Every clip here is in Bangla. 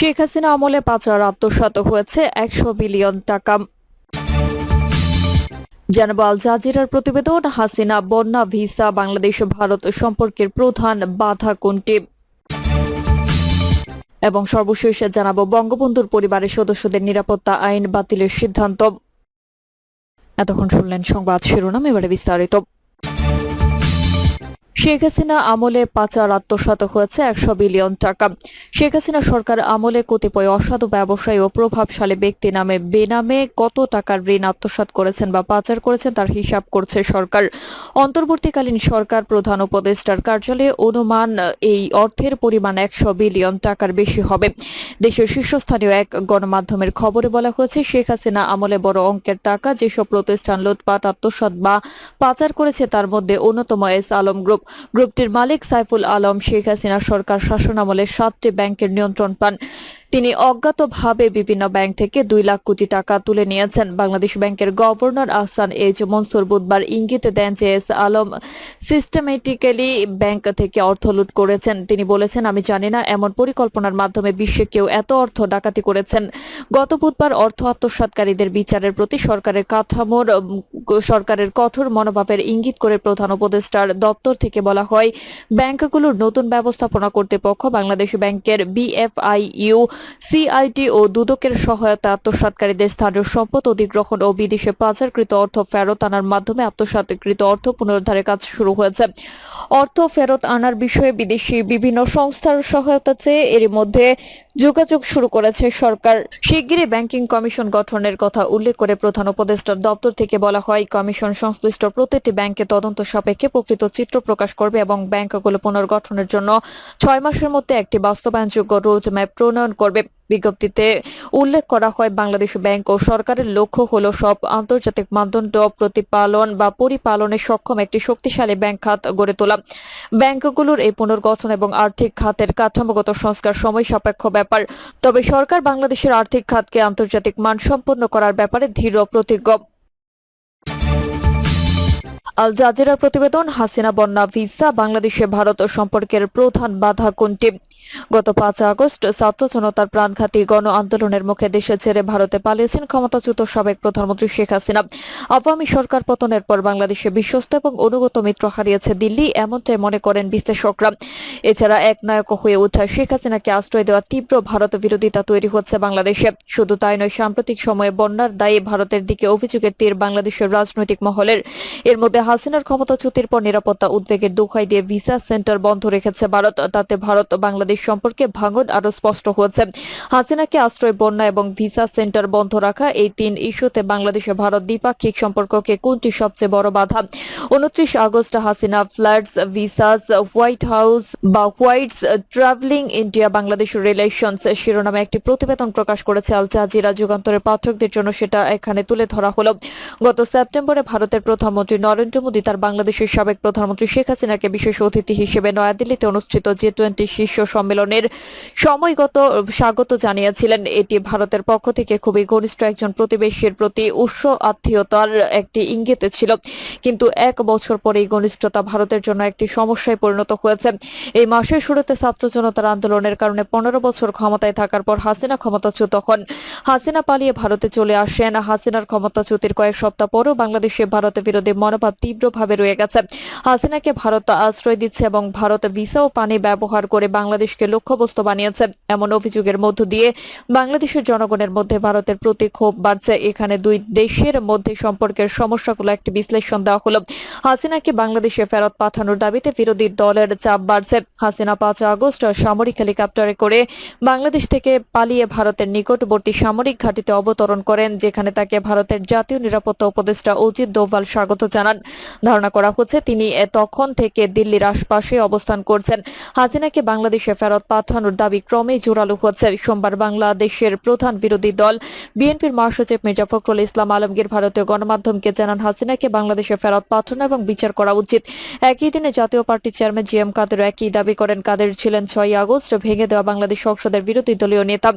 শেখ হাসিনা আমলে পাচার আত্মসাত হয়েছে একশো বিলিয়ন টাকা। জানাব আল জাজিরার প্রতিবেদন, হাসিনা বন্যা ভিসা বাংলাদেশ ভারত সম্পর্কের প্রধান বাধা কোনটি? এবং সর্বশেষ জানাব বঙ্গবন্ধুর পরিবারের সদস্যদের নিরাপত্তা আইন বাতিলের সিদ্ধান্ত। এতক্ষণ শুনলেন সংবাদ শিরোনাম, এবারে বিস্তারিত। শেখ হাসিনা আমলে পাচার আত্মসাত হয়েছে একশো বিলিয়ন টাকা। শেখ হাসিনা সরকার আমলে কতিপয় অসাধু ব্যবসায়ী ও প্রভাবশালী ব্যক্তি নামে বেনামে কত টাকার ঋণ আত্মসাৎ করেছেন বা পাচার করেছেন তার হিসাব করছে সরকার। অন্তর্বর্তীকালীন সরকার প্রধান উপদেষ্টার কার্যালয়ে অনুমান, এই অর্থের পরিমাণ একশো বিলিয়ন টাকার বেশি হবে। দেশের শীর্ষস্থানীয় এক গণমাধ্যমের খবরে বলা হয়েছে, শেখ হাসিনা আমলে বড় অঙ্কের টাকা যেসব প্রতিষ্ঠান লুটপাট, আত্মসাৎ বা পাচার করেছে তার মধ্যে অন্যতম এস আলম গ্রুপ। গ্রুপটির মালিক সাইফুল আলম শেখ হাসিনা সরকার শাসনামলে সাতটি ব্যাংকের নিয়ন্ত্রণ পান। তিনি অজ্ঞাতভাবে বিভিন্ন ব্যাংক থেকে দুই লাখ কোটি টাকা তুলে নিয়েছেন। বাংলাদেশ ব্যাংকের গভর্নর আহসান এইচ মনসুর বুধবার ইঙ্গিত দেন যে এস আলম সিস্টেমেটিক্যালি ব্যাংক থেকে অর্থ লুট করেছেন। তিনি বলেছেন, আমি জানি না, এমন পরিকল্পনার মাধ্যমে বিশ্বে কেউ এত অর্থ ডাকাতি করেছেন। গত বুধবার অর্থ আত্মসাৎকারীদের বিচারের প্রতি সরকারের কাঠামোর সরকারের কঠোর মনোভাবের ইঙ্গিত করে প্রধান উপদেষ্টার দপ্তর থেকে বলা হয়, ব্যাংকগুলোর নতুন ব্যবস্থাপনা কর্তৃপক্ষ বাংলাদেশ ব্যাংকের বিএফআইইউ, সিআইটি ও দুদকের সহায়তা আত্মসাৎকারীদের স্থানীয় সম্পদ অধিগ্রহণ ও বিদেশে পাচারকৃত অর্থ ফেরত আনার মাধ্যমে আত্মসাৎকৃত অর্থ পুনরুদ্ধারের কাজ শুরু হয়েছে। অর্থ ফেরত আনার বিষয়ে বিদেশি বিভিন্ন সংস্থার সহায়তা চেয়ে এর মধ্যে যোগাযোগ শুরু করেছে সরকার। শিগগিরই ব্যাংকিং কমিশন গঠনের কথা উল্লেখ করে প্রধান উপদেষ্টার দপ্তর থেকে বলা হয়, কমিশন সংশ্লিষ্ট প্রতিটি ব্যাংকে তদন্ত সাপেক্ষে প্রকৃত চিত্র প্রকাশ করবে এবং ব্যাংকগুলো পুনর্গঠনের জন্য ছয় মাসের মধ্যে একটি বাস্তবায়নযোগ্য রোড ম্যাপ প্রণয়ন করবে। বিজ্ঞপ্তিতে উল্লেখ করা হয়, বাংলাদেশ ব্যাংক ও সরকারের লক্ষ্য হল সব আন্তর্জাতিক মানদণ্ড প্রতিপালন বা পরিপালনে সক্ষম একটি শক্তিশালী ব্যাংক খাত গড়ে তোলা। ব্যাংকগুলোর এই পুনর্গঠন এবং আর্থিক খাতের কাঠামোগত সংস্কার সময় সাপেক্ষ ব্যাপার। তবে সরকার বাংলাদেশের আর্থিক খাতকে আন্তর্জাতিক মানসম্পন্ন করার ব্যাপারে দৃঢ় প্রতিজ্ঞ। আল জাজিরার প্রতিবেদন, হাসিনা বন্যা ভিসা, বাংলাদেশে ভারত সম্পর্কের প্রধান বাধা কোনটি? গত পাঁচ আগস্ট ছাত্র জনতার প্রাণঘাতী গণ আন্দোলনের মুখে দেশে ছেড়ে ভারতে পালিয়েছেন ক্ষমতাচ্যুত সাবেক প্রধানমন্ত্রী শেখ হাসিনা। আওয়ামী সরকার পতনের পর বাংলাদেশে বিশ্বস্ত এবং অনুগত মিত্র হারিয়েছে দিল্লি, এমনটাই মনে করেন বিশ্লেষকরা। এছাড়া এক নায়ক হয়ে ওঠা শেখ হাসিনাকে আশ্রয় দেওয়া তীব্র ভারত বিরোধিতা তৈরি হচ্ছে বাংলাদেশে। শুধু তাই নয়, সাম্প্রতিক সময়ে বন্যার দায়ে ভারতের দিকে অভিযোগের তীর বাংলাদেশের রাজনৈতিক মহলের। এর মধ্যে হাসিনার ক্ষমতাচ্যুতির পর নিরাপত্তা উদ্বেগের দোহাই দিয়ে ভিসা সেন্টার বন্ধ রেখেছে ভারত। তাতে ভারত বাংলাদেশ সম্পর্কে ভাঙন আরও স্পষ্ট হয়েছে। হাসিনাকে আশ্রয়, বন্যা এবং ভিসা সেন্টার বন্ধ রাখা এই তিন ইস্যুতে বাংলাদেশে ভারত দ্বিপাক্ষিক সম্পর্ককে কোনটি সবচেয়ে বড় বাধা? উনত্রিশ August Hasina flats visas, white house বা whites travelling India Bangladesh relations শিরোনামে একটি প্রতিবেদন প্রকাশ করেছে আল জাজিরা। যুগান্তরের পাঠকদের জন্য সেটা এখানে তুলে ধরা হলো। গত সেপ্টেম্বরে ভারতের প্রধানমন্ত্রী নরেন্দ্র মোদী তার বাংলাদেশের সাবেক প্রধানমন্ত্রী শেখ হাসিনাকে বিশেষ অতিথি হিসেবে নয়াদিল্লিতে অনুষ্ঠিত জি টোয়েন্টি শীর্ষ সম্মেলনের সময়গত, স্বাগত জানিয়েছিলেন। এটি ভারতের পক্ষ থেকে খুবই ঘনিষ্ঠ একজন প্রতিবেশীর প্রতি উৎস আত্মীয়তার একটি ইঙ্গিত ছিল। কিন্তু এক বছর পরে এই ঘনিষ্ঠতা ভারতের জন্য একটি সমস্যায় পরিণত হয়েছে। এই মাসের শুরুতে ছাত্র জনতার আন্দোলনের কারণে পনেরো বছর ক্ষমতায় থাকার পর হাসিনা ক্ষমতাচ্যুত হন। হাসিনা পালিয়ে ভারতে চলে আসেন। হাসিনার ক্ষমতাচ্যুতির কয়েক সপ্তাহ পরও বাংলাদেশে ভারত বিরোধী মনোভাব তীব্রভাবে রয়ে গেছে। হাসিনাকে ভারত আশ্রয় দিচ্ছে এবং ভারত ভিসা ও পানি ব্যবহার করে বাংলাদেশকে লক্ষ্যবস্তু বানিয়েছে। এমন অভিযোগের মধ্য দিয়ে বাংলাদেশের জনগণের মধ্যে ভারতের প্রতি ক্ষোভ বাড়ছে। এখানে দুই দেশের মধ্যে সম্পর্কের সমস্যাগুলো একটি বিশ্লেষণ দেওয়া হলো। হাসিনাকে বাংলাদেশে ফেরত পাঠানোর দাবিতে বিরোধী দলের চাপ বাড়ছে। হাসিনা পাঁচ আগস্ট সামরিক হেলিকপ্টারে করে বাংলাদেশ থেকে পালিয়ে ভারতের নিকটবর্তী সামরিক ঘাঁটিতে অবতরণ করেন, যেখানে তাকে ভারতের জাতীয় নিরাপত্তা উপদেষ্টা অজিত দোভাল স্বাগত জানান। ধারণা করা হচ্ছে তিনি তখন থেকে দিল্লির আশপাশে অবস্থান করছেন। হাসিনাকে বাংলাদেশে ফেরত পাঠানোর দাবি ক্রমেই জোরালো হচ্ছে। সোমবার বাংলাদেশের প্রধান বিরোধী দল বিএনপির মহাসচিব মির্জা ফখরুল ইসলাম আলমগীর ভারতীয় গণমাধ্যমকে জানান, হাসিনাকে বাংলাদেশে ফেরত পাঠানো এবং বিচার করা উচিত। একই দিনে জাতীয় পার্টির চেয়ারম্যান জি এম কাদের একই দাবি করেন। কাদের ছিলেন ছয় আগস্ট, ভেঙে দেওয়া বাংলাদেশ সংসদের বিরোধী দলীয় নেতা।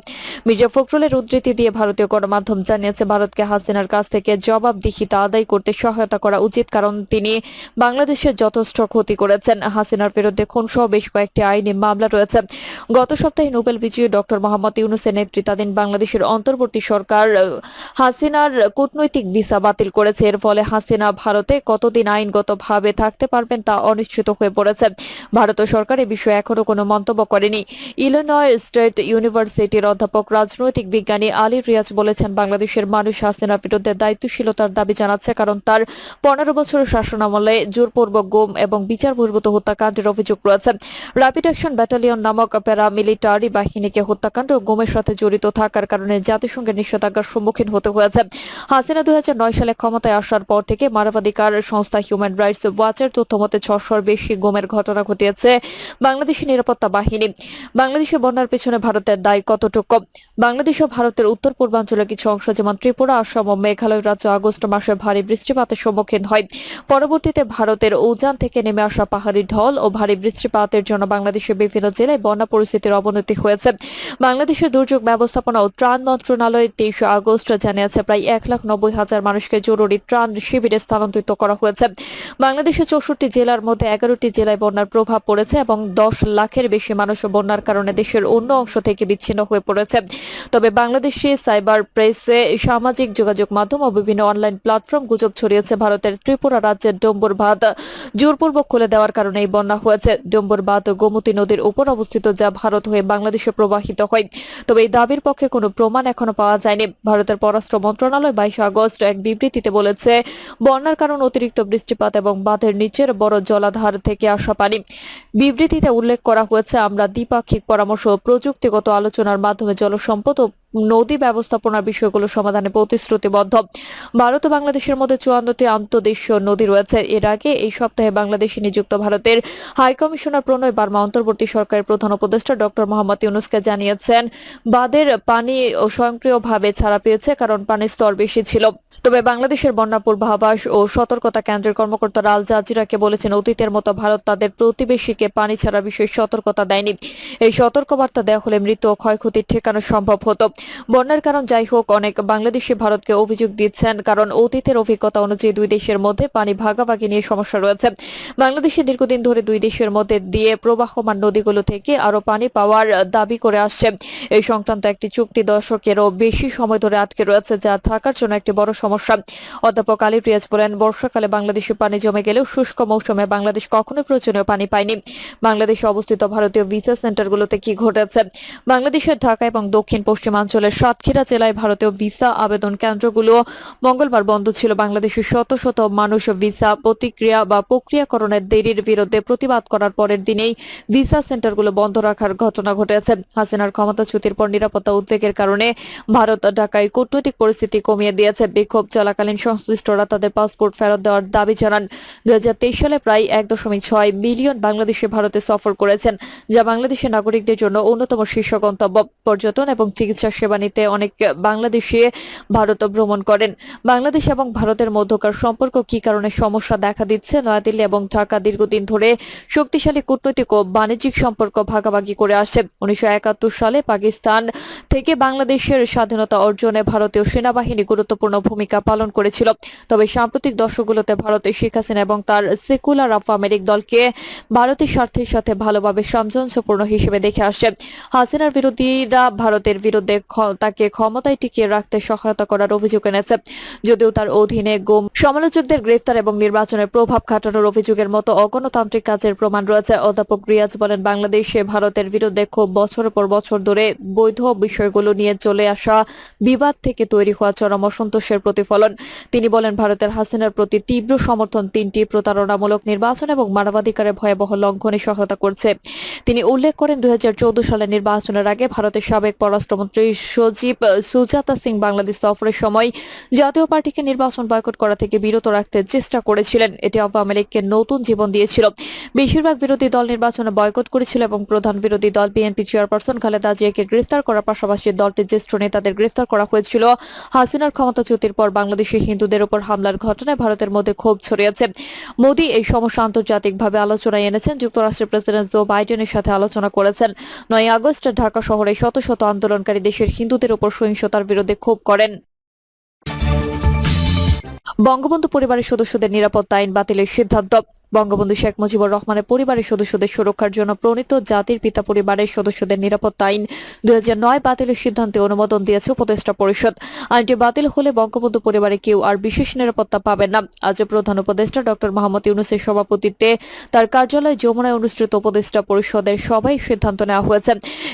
মির্জা ফখরুলের উদ্ধৃতি দিয়ে ভারতীয় গণমাধ্যম জানিয়েছে, ভারতকে হাসিনার কাছ থেকে জবাবদিহিতা আদায় করতে সহায়তা করা উচিত। কারণ কারণ তিনি বাংলাদেশের যথেষ্ট ক্ষতি করেছেন। হাসিনার বিরুদ্ধে খুনসহ বেশ কয়েকটি আইনি মামলা রয়েছে। গত সপ্তাহে নোবেল বিজয়ী ডক্টর মোহাম্মদ ইউনুসের নেতৃত্বাধীন বাংলাদেশের অন্তর্বর্তী সরকার হাসিনার কূটনৈতিক ভিসা বাতিল করেছে। এর ফলে হাসিনা ভারতে কতদিন আইনগতভাবে থাকতে পারবেন তা অনিশ্চিত হয়ে পড়েছে। ভারত সরকার এ বিষয়ে এখনও কোনো মন্তব্য করেনি। ইলিনয় স্টেট ইউনিভার্সিটির অধ্যাপক, রাজনৈতিক বিজ্ঞানী আলী রিয়াজ বলেছেন, বাংলাদেশের মানুষ হাসিনার বিরুদ্ধে দায়িত্বশীলতার দাবি জানাচ্ছে কারণ তার পনেরো বছরের শাসনামলে জোরপূর্বক গুম এবং বিচার বহির্ভূত হত্যাকাণ্ডের অভিযোগ রয়েছে। র্যাপিড অ্যাকশন ব্যাটালিয়ন নামক প্যারামিলিটারি বাহিনীকে হত্যাকাণ্ড ও গুমের সাথে জড়িত থাকার কারণে জাতিসংঘের নিষেধাজ্ঞার সম্মুখীন হতে হয়েছে। হাসিনা দুই সালে ক্ষমতায় আসার পর থেকে মানবাধিকার সংস্থা হিউম্যান রাইটস ওয়াচের তথ্য মতে ছশোর বেশি গুমের ঘটনা ঘটিয়েছে বাংলাদেশের নিরাপত্তা বাহিনী। বাংলাদেশে বন্যার পেছনে ভারতের দায় কতটুকু? বাংলাদেশ ও ভারতের উত্তর পূর্বাঞ্চলের কিছু অংশ, যেমন ত্রিপুরা, আসাম ও মেঘালয় রাজ্য আগস্ট মাসে ভারী বৃষ্টিপাতের সম্মুখীন হয়। পরবর্তীতে ভারতের উজান থেকে নেমে আসা পাহাড়ি ঢল ও ভারী বৃষ্টিপাতের জন্য বাংলাদেশের বিভিন্ন জেলায় বন্যা পরিস্থিতির অবনতি হয়েছে। বাংলাদেশের দুর্যোগ ব্যবস্থাপনা ও ত্রাণ মন্ত্রণালয় তেইশে আগস্ট জানিয়েছে, প্রায় এক লাখ নব্বই হাজার মানুষকে জরুরি ত্রাণ শিবিরে স্থানান্তরিত করা হয়েছে। বাংলাদেশের চৌষট্টি জেলার মধ্যে এগারোটি জেলায় বন্যার প্রভাব পড়েছে এবং দশ লাখের বেশি মানুষ বন্যার কারণে দেশের অন্য অংশ থেকে বিচ্ছিন্ন হয়ে পড়েছে। তবে বাংলাদেশে সাইবার প্রেসে সামাজিক যোগাযোগ মাধ্যম ও বিভিন্ন অনলাইন প্ল্যাটফর্ম গুজব ছড়িয়েছে। ভারতের ত্রিপুরা রাজ্যের ডম্বুর বাঁধ জোরপূর্বক খুলে দেওয়ার কারণে এই বন্যা হয়েছে। ডম্বুর বাঁধ গোমতী নদীর উপর অবস্থিত যা ভারত হয়ে বাংলাদেশে প্রবাহিত হয়। তবে এই দাবির পক্ষে কোনো প্রমাণ এখনও পাওয়া যায়নি। ভারতের পররাষ্ট্র মন্ত্রণালয় বাইশে আগস্ট এক বিবৃতিতে বলেছে, বন্যার কারণ অতিরিক্ত বৃষ্টিপাত এবং বাঁধের নিচের বড় জলাধার থেকে আসা পানি। বিবৃতিতে উল্লেখ করা হয়েছে, আমরা দ্বিপাক্ষিক পরামর্শ প্রযুক্তিগত আলোচনার মাধ্যমে জলসম্পদ ও নদী ব্যবস্থাপনার বিষয়গুলো সমাধানে প্রতিশ্রুতিবদ্ধ। ভারত ও বাংলাদেশের মধ্যে চুয়ান্নটি আন্তদেশীয় নদী রয়েছে। এর আগে এই সপ্তাহে বাংলাদেশে নিযুক্ত ভারতের হাই কমিশনার প্রণয় বার্মা অন্তর্বর্তী সরকারের প্রধান উপদেষ্টা ডক্টর মোহাম্মদ ইউনুসকে জানিয়েছেন, বাঁধের পানি স্বয়ংক্রিয়ভাবে ছাড়া পেয়েছে কারণ পানির স্তর বেশি ছিল। তবে বাংলাদেশের বন্যা পূর্বাভাস ও সতর্কতা কেন্দ্রের কর্মকর্তারা আল জাজিরাকে বলেছেন, অতীতের মতো ভারত তাদের প্রতিবেশীকে পানি ছাড়া বিষয়ে সতর্কতা দেয়নি। এই সতর্কবার্তা দেওয়া হলে মৃত্যু ও ক্ষয়ক্ষতি ঠেকানো সম্ভব হতো। বন্যার কারণ যাই হোক, অনেক বাংলাদেশি ভারতকে অভিযোগ দিচ্ছেন, কারণ অতীতের অভিজ্ঞতা অনুযায়ী দুই দেশের মধ্যে পানি ভাগাভাগি নিয়ে সমস্যা রয়েছে। বাংলাদেশে দীর্ঘদিন ধরে দুই দেশের মধ্যে দিয়ে প্রবাহমান নদীগুলো থেকে আরও পানি পাওয়ার দাবি করে আসছে। এই সংক্রান্ত একটি চুক্তি দশকেরও বেশি সময় ধরে আটকে রয়েছে, যা থাকার জন্য একটি বড় সমস্যা। অধ্যাপক আলী রিয়াজ বলেন, বর্ষাকালে বাংলাদেশে পানি জমে গেলেও শুষ্ক মৌসুমে বাংলাদেশ কখনোই প্রয়োজনীয় পানি পায়নি। বাংলাদেশে অবস্থিত ভারতীয় ভিসা সেন্টারগুলোতে কি ঘটেছে? বাংলাদেশের ঢাকা এবং দক্ষিণ পশ্চিমাঞ্চলের সাতক্ষীরা জেলায় ভারতীয় ভিসা আবেদন কেন্দ্রগুলো মঙ্গলবার বন্ধ ছিল। বাংলাদেশের শত শত মানুষ ভিসা প্রতিক্রিয়া বা প্রক্রিয়াকরণের দেরির বিরুদ্ধে প্রতিবাদ করার পরের দিনেই ভিসা সেন্টারগুলো বন্ধ রাখার ঘটনা ঘটেছে। হাসিনার ক্ষমতাচ্যুতির পর নিরাপত্তা উদ্বেগের কারণে ভারত ঢাকায় কূটনৈতিক পরিস্থিতি কমিয়ে দিয়েছে। বিক্ষোভ চলাকালীন সংশ্লিষ্টরা তাদের পাসপোর্ট ফেরত দেওয়ার দাবি জানান। দুই হাজার তেইশ সালে প্রায় এক দশমিক ছয় মিলিয়ন বাংলাদেশে ভারতে সফর করেছেন, যা বাংলাদেশের নাগরিকদের জন্য অন্যতম শীর্ষ গন্তব্য। পর্যটন এবং চিকিৎসা সেবা নিতে অনেক বাংলাদেশি ভারত ভ্রমণ করেন। বাংলাদেশ এবং ভারতের মধ্যকার সম্পর্ক কি কারণে সমস্যা দেখা দিচ্ছে? নয়াদিল্লি এবং ঢাকা দীর্ঘদিন ধরে শক্তিশালী কূটনৈতিক ও বাণিজ্যিক সম্পর্ক ভাগাভাগি করে আসছে। উনিশশো সালে পাকিস্তান থেকে বাংলাদেশের স্বাধীনতা অর্জনে ভারতীয় সেনাবাহিনী গুরুত্বপূর্ণ ভূমিকা পালন করেছিল। তবে সাম্প্রতিক দশকগুলোতে ভারতে শেখ হাসিনা এবং তার সেকুলার অফ আমেরিক দলকে ভারতের স্বার্থের সাথে ভালোভাবে সামঞ্জস্যপূর্ণ হিসেবে দেখে আসছে। হাসিনার বিরোধীরা ভারতের বিরুদ্ধে তাকে ক্ষমতায় টিকিয়ে রাখতে সহায়তা করার অভিযোগ এনেছে। যদিও তার অধীনে গুম সমালোচকদের গ্রেফতার এবং নির্বাচনের প্রভাব খাটানোর অভিযোগের মতো অগণতান্ত্রিক কাজের প্রমাণ রয়েছে। অধ্যাপক রিয়াজ বলেন, বাংলাদেশে ভারতের বিরুদ্ধে খুব বছরের পর বছর ধরে বৈধ বিষয়গুলো নিয়ে চলে আসা বিবাদ থেকে তৈরি হওয়া চরম অসন্তোষের প্রতিফলন। তিনি বলেন, ভারতের হাসিনার প্রতি তীব্র সমর্থন তিনটি প্রতারণামূলক নির্বাচন এবং মানবাধিকারের ভয়াবহ লঙ্ঘনে সহায়তা করছে। তিনি উল্লেখ করেন, দুই সালের নির্বাচনের আগে ভারতের সাবেক পররাষ্ট্রমন্ত্রী সজীব সুজাতা সিং বাংলাদেশ সফরের সময় জাতীয় পার্টিকে নির্বাচন বয়কট করা থেকে বিরত রাখতে চেষ্টা করেছিলেন। এটি আওয়ামী লীগকে নতুন জীবন দিয়েছিল। বেশিরভাগ বিরোধী দল নির্বাচনে বয়কট করেছিল এবং প্রধান বিরোধী দল বিএনপি চেয়ারপারসন খালেদা জিয়াকে গ্রেফতার করার পাশাপাশি দলটির জ্যেষ্ঠ নেতাদের গ্রেফতার করা হয়েছিল। হাসিনার ক্ষমতাচ্যুতির পর বাংলাদেশি হিন্দুদের উপর হামলার ঘটনায় ভারতের মধ্যে ক্ষোভ ছড়িয়েছে। মোদী এই সমস্যা আন্তর্জাতিকভাবে আলোচনায় এনেছেন। যুক্তরাষ্ট্রের প্রেসিডেন্ট জো বাইডেনের সাথে আলোচনা করেছেন। নয় আগস্ট ঢাকা শহরে শত শত আন্দোলনকারী দেশের হিন্দুদের উপর সহিংসতার বিরুদ্ধে ক্ষোভ করেন। বঙ্গবন্ধু পরিবারের সদস্যদের নিরাপত্তা আইন বাতিলের সিদ্ধান্ত। বঙ্গবন্ধু শেখ মুজিবুর রহমানের পরিবারের সদস্যদের সুরক্ষার জন্য প্রণীত জাতির পিতা পরিবারের সদস্যদের নিরাপত্তা আইন দুই বাতিলের সিদ্ধান্তে অনুমোদন দিয়েছে উপদেষ্টা পরিষদ। আইনটি বাতিল হলে বঙ্গবন্ধু পরিবারে কেউ আর বিশেষ নিরাপত্তা পাবেন না। আজ প্রধান উপদেষ্টা ডক্টর মোহাম্মদ ইউনুসের সভাপতিত্বে তার কার্যালয় যমুনায় অনুষ্ঠিত উপদেষ্টা পরিষদের সভায় সিদ্ধান্ত নেওয়া হয়েছে।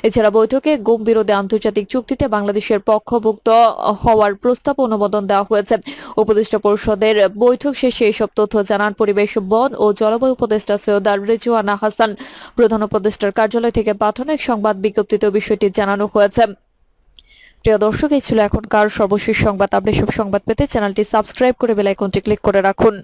এছাড়া বৈঠকে গুম বিরোধী আন্তর্জাতিক চুক্তিতে বাংলাদেশের পক্ষভুক্ত হওয়ার প্রস্তাব অনুমোদন দেওয়া হয়েছে। উপদেষ্টা পরিষদের বৈঠক শেষে এসব তথ্য জানান পরিবেশ বন ও জলবায়ু উপদেষ্টা সৈয়দ রেজওয়ানা হাসান প্রধান উপদেষ্টার কার্যালয় থেকে পাঠানো এক সংবাদ বিজ্ঞপ্তিতে বিষয়টি জানানো হয়েছে। প্রিয় দর্শক, এই ছিল এখনকার সর্বশেষ সংবাদ। আপনি সব সংবাদ পেতে চ্যানেলটি সাবস্ক্রাইব করে বেলাইকনটি ক্লিক করে রাখুন।